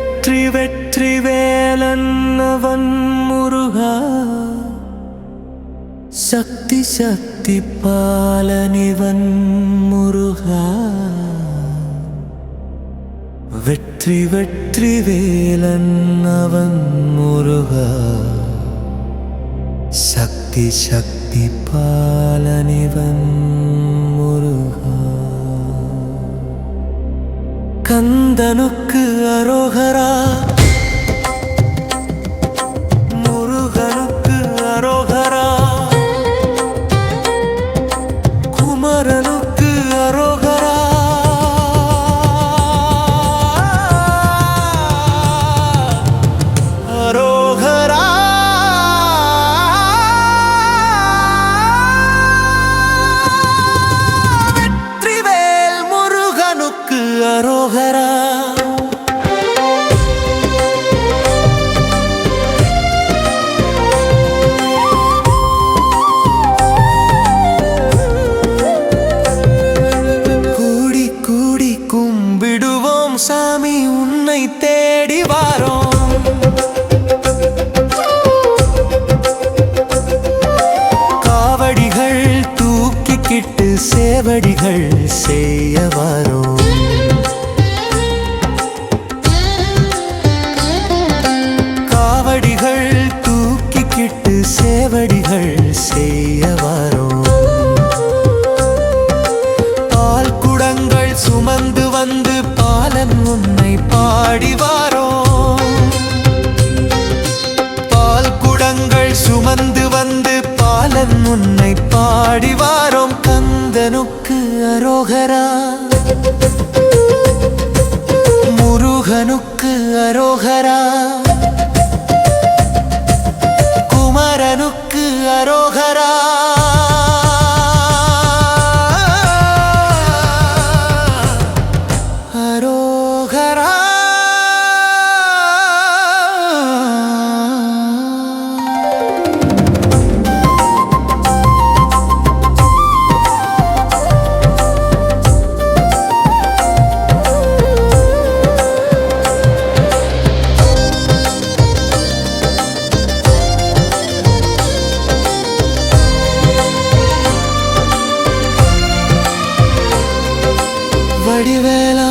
வெற்றி வெற்றி வேலன்னவன் முருகா. சக்தி சக்தி பாலனிவன் முருகா. வெற்றி வெற்றி வேலன்னவன் முருகா. சக்தி சக்தி பாலனிவன் கந்தனுக்கு அரோகரா. முருகனுக்கு அரோகரா. குமரனுக்கு அரோகரா. அரோகரா. வெற்றிவேல் முருகனுக்கு அரோ அரோகரா கூடி கூடி கும்பிடுவோம் சாமி உன்னை தேடி வாரோம். காவடிகள் தூக்கிக்கிட்டு சேவடிகள் செய்ய வாரோம். சேவடிகள் செய்ய வாரோம். பால் குடங்கள் சுமந்து வந்து பாலன் உன்னை பாடி வாரோம். பால் குடங்கள் சுமந்து வந்து பாலன் உன்னை பாடி வாரோம். கந்தனுக்கு அரோகரா. முருகனுக்கு அரோகரா. குமரனுக்கு அரோகரா அரோகரா வடிவேலா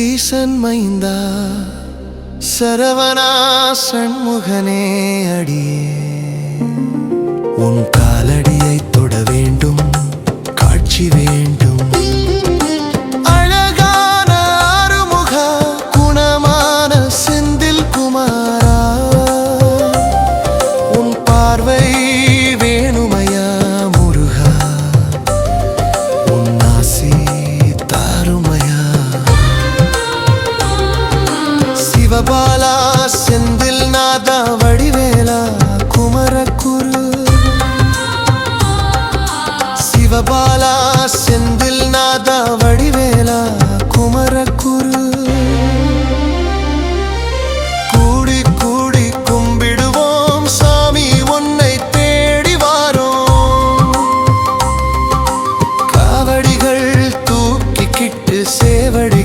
ஈசன் மைந்தா சரவணா சண்முகனே அடியே. உன் சேவடி